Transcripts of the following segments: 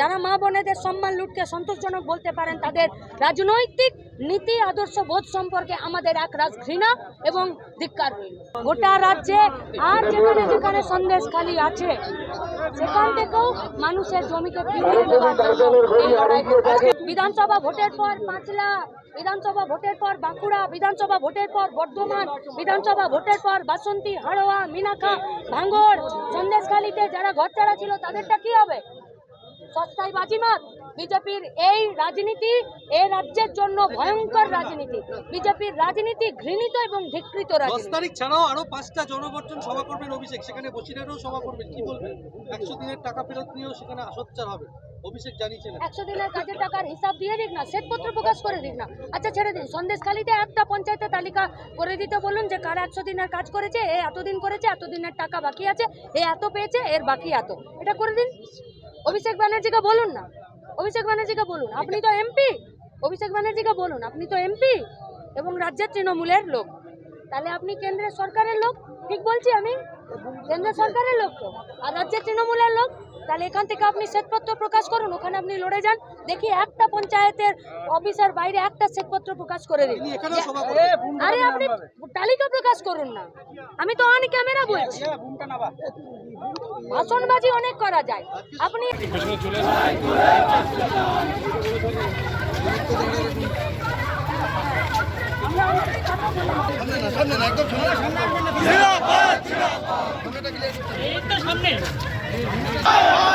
যারা মা বোনেদের সম্মান, লুটকে সন্তোষজনক বলতে পারেন, তাদের রাজনৈতিক নীতি, আদর্শ, বোধ সম্পর্কে আমাদের এক রাজ ঘৃণা এবং ধিক্কার গোটা রাজ্যে আর যেখানে যেখানে সন্দেশ খালি আছে, সেখান থেকেও মানুষের জমিকে। বিধানসভা ভোটের পর পাঁচলা, বিধানসভা ভোটের পর বাঁকুড়া, বিধানসভা ভোটের পর বর্ধমান, বিধানসভা ভোটের পর বাসন্তী, হাড়োয়া মিনাখা ভাঙ্গড় সন্দেশখালীতে যারা ঘর ছাড়া ছিল, তাদেরটা কি হবে সস্তায় বাজিমাত। বিজেপির এই রাজনীতি এই রাজ্যের জন্য ভয়ঙ্কর রাজনীতি। বিজেপির রাজনীতি ঘৃণিত এবং ধিকৃত দশ রাজনীতি। তারিখ ছাড়াও আরও পাঁচটা জনগর্জন সভা করবেন অভিষেক। সেখানে বসিরেরও সভা করবেন। কি বলবেন? একশো দিনের টাকা ফেরত নিয়েও সেখানে আসচ্চার হবে। অভিষেক জানিয়েছিলেন। একশো দিনের কাজের টাকার হিসাব দিয়ে দিক না শ্বেতপত্র প্রকাশ করে দিক না। আচ্ছা ছেড়ে দিন। সন্দেশখালিতে একটা পঞ্চায়েতের তালিকা করে দিতে বলুন যে কারা একশো দিনের কাজ করেছে এ এতদিন করেছে এতদিনের টাকা বাকি আছে এ এত পেয়েছে এর বাকি এত। এটা করে দিন। অভিষেক ব্যানার্জিকে বলুন না। অভিষেক ব্যানার্জিকে বলুন। আপনি তো এমপি। অভিষেক ব্যানার্জিকে বলুন। আপনি তো এমপি এবং রাজ্যের তৃণমূলের লোক। তাহলে আপনি কেন্দ্রের সরকারের লোক? ঠিক বলছি আমি। কেন্দ্র সরকারের লোক তো। আর রাজ্যের তৃণমূলের লোক? তাহলে এখান থেকে আপনি শ্বেতপত্র প্রকাশ করুন ওখানে আপনি লড়ে যান। দেখি একটা পঞ্চায়েতের অফিসার বাইরে একটা শ্বেতপত্র প্রকাশ করে দিন। আরে আপনি তালিকা প্রকাশ করুন না। আমি তো অন ক্যামেরা বলছি। ভাষণবাজি অনেক করা যায়। আপনি আরে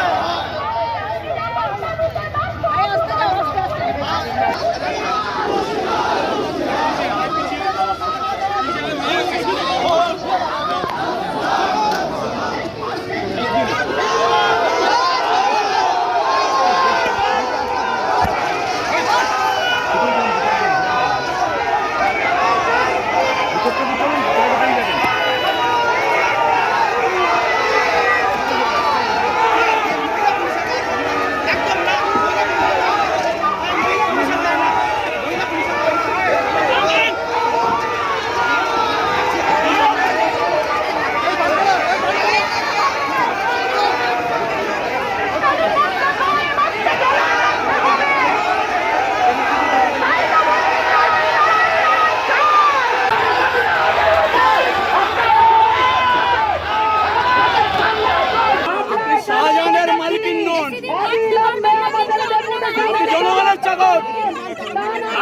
জনগণের চাকর।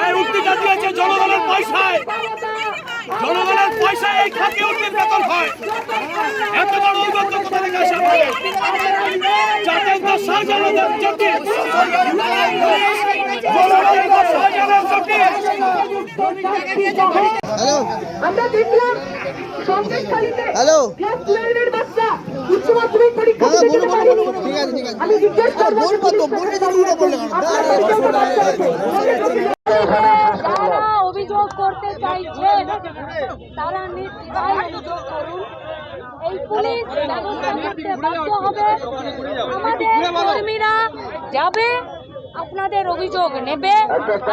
আয় উঠতে দিয়েছে জনগণের পয়সায়। জনগণের পয়সায় এই খাতে উঠতে বেতন হয়। এত বড় উন্নত কোথা থেকে আসে যাতে তো শাহজাহানের জ্যোতি জনগণের আমরা দেখলাম সন্দেশখালীতে হ্যালো। মাধ্যমিক পরীক্ষা। আমি জিজ্ঞেস করব। যারা অভিযোগ করতে চাইছেন তারা নির্দ্বিধায় অভিযোগ করুন। এই পুলিশ ব্যবস্থা করতে বাধ্য হবে। আমাদের কর্মীরা যাবে আপনাদের অভিযোগ নেবে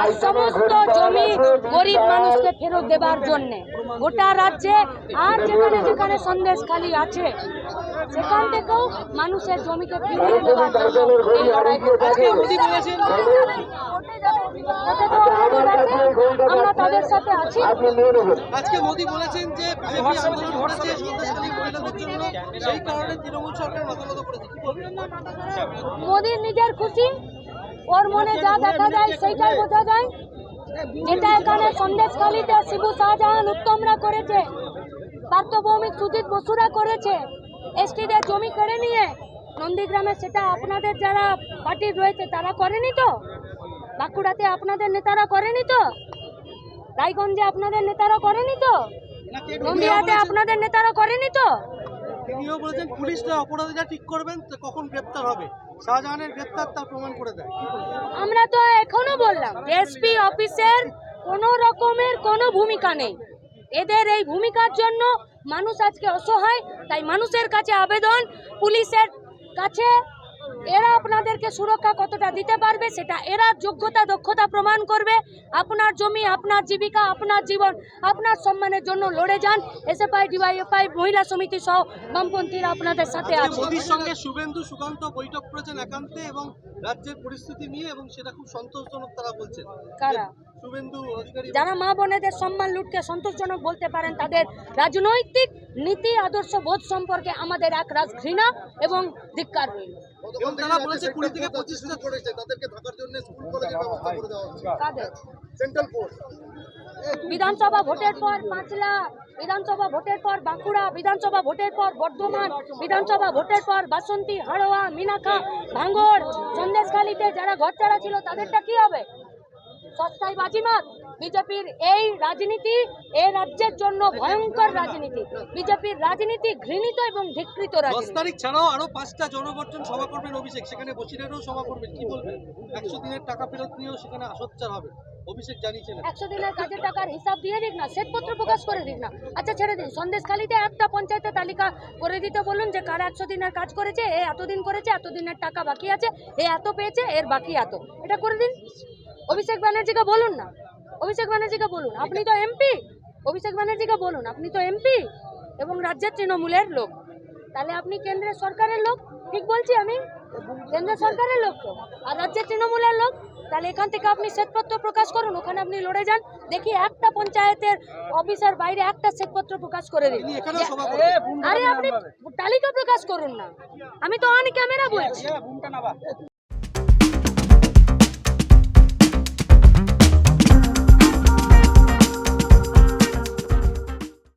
আর সমস্ত জমি গরিব মানুষকে ফেরত দেবার জন্যে। গোটা রাজ্যে আর যেখানে যেখানে সন্দেশ খালি আছে সেখান থেকেও মানুষের জমিকে ফিরিয়ে দেওয়ার জন্য এই লড়াই আমরা তাদের সাথে আছি। আজকে মোদি বলেছেন যে বিজেপি আন্দোলন করেছে সন্ত্রাসবাদী মহিলাদের জন্য। সেই কারণে তৃণমূল সরকার মাথা নত করেছে। কি বলবেন? মোদির নিজের খুশি ওর মনে যা দেখা যায় সেইটাই বোঝা যায়। যেটা এখানে সন্দেশখালীতে শিবু শাহজাহান উত্তমরা করেছে। পার্থভৌমিক সুজিত বসুরা করেছে। এসটিদের জমি কেড়ে নিয়ে নন্দীগ্রামে সেটা আপনাদের যারা পার্টি রয়েছে তারা করেনি তো? বাঁকুড়াতে আপনাদের নেতারা করেনি তো? রায়গঞ্জে আপনাদের নেতারা করেনি তো? নন্দীয়াতে আপনাদের নেতারা করেনি তো? তিনিও বলেছেন পুলিশরা অপরাধীরা ঠিক করবেন কখন গ্রেপ্তার হবে? আমরা তো এখনও বললাম, এসপি অফিসের কোনো রকমের কোনো ভূমিকা নেই। এদের এই ভূমিকার জন্য মানুষ আজকে অসহায়, তাই মানুষের কাছে আবেদন, পুলিশের কাছে এরা আপনাদেরকে সুরক্ষা কতটা দিতে পারবে সেটা এরা যোগ্যতা দক্ষতা প্রমাণ করবে। আপনার জমি আপনার জীবিকা আপনার জীবন আপনার সম্মানের জন্য লড়ে যান। এসএফআই ডিওয়াইএফআই মহিলা সমিতি সহ বামপন্থীরা আপনাদের সাথে আছে। মোদির সঙ্গে শুভেন্দু সুকান্ত বৈঠক করেছেন একান্তে এবং রাজ্যের পরিস্থিতি নিয়ে এবং সেটা খুব সন্তোষজনক তারা বলছেন। কারা? যারা মা বোনেদের সম্মান লুটকে সন্তোষজনক বলতে পারেন তাদের রাজনৈতিক নীতি আদর্শ বোধ সম্পর্কে আমাদের এক রাজ ঘৃণা এবং ধিক্কার। রইল বিধানসভা ভোটের পর পাঁচলা বিধানসভা ভোটের পর বাঁকুড়া বিধানসভা ভোটের পর বর্ধমান বিধানসভা ভোটের পর বাসন্তী হাড়োয়া মিনাখা ভাঙ্গড় সন্দেশখালীতে যারা ঘর ছাড়া ছিল তাদেরটা কি হবে? সস্তায় বাজিমাত। বিজেপির এই রাজনীতি এই রাজ্যের জন্য ভয়ঙ্কর রাজনীতি। বিজেপির রাজনীতি ঘৃণিত এবং ধিকৃত দশ তারিখ ছাড়াও আরও পাঁচটা সভা করবেন অভিষেক। সেখানে বসিরেরও সভা করবেন। কি বলবেন? একশো দিনের টাকা ফেরত নিয়েও সেখানে আসচ্চার হবে। অভিষেক জানিয়েছিলেন। একশো দিনের কাজের টাকার হিসাব দিয়ে দিক না শ্বেতপত্র প্রকাশ করে দিক না। আচ্ছা ছেড়ে দিন। সন্দেশখালিতে একটা পঞ্চায়েতের তালিকা করে দিতে বলুন যে কারা একশো দিনের কাজ করেছে এ এতদিন করেছে এতদিনের টাকা বাকি আছে এ এত পেয়েছে এর বাকি এত। এটা করে দিন। অভিষেক ব্যানার্জিকে বলুন না। অভিষেক ব্যানার্জিকে বলুন। আপনি তো এমপি। অভিষেক ব্যানার্জিকে বলুন। আপনি তো এমপি এবং রাজ্যের তৃণমূলের লোক। তাহলে আপনি কেন্দ্রের সরকারের লোক? ঠিক বলছি আমি। কেন্দ্র সরকারের লোক তো। আর রাজ্যের তৃণমূলের লোক? তাহলে এখান থেকে আপনি শ্বেতপত্র প্রকাশ করুন। ওখানে আপনি লড়ে যান। দেখি একটা পঞ্চায়েতের অফিসার বাইরে একটা শ্বেতপত্র প্রকাশ করে দিন। আরে আপনি তালিকা প্রকাশ করুন না। আমি তো অন ক্যামেরা বলছি।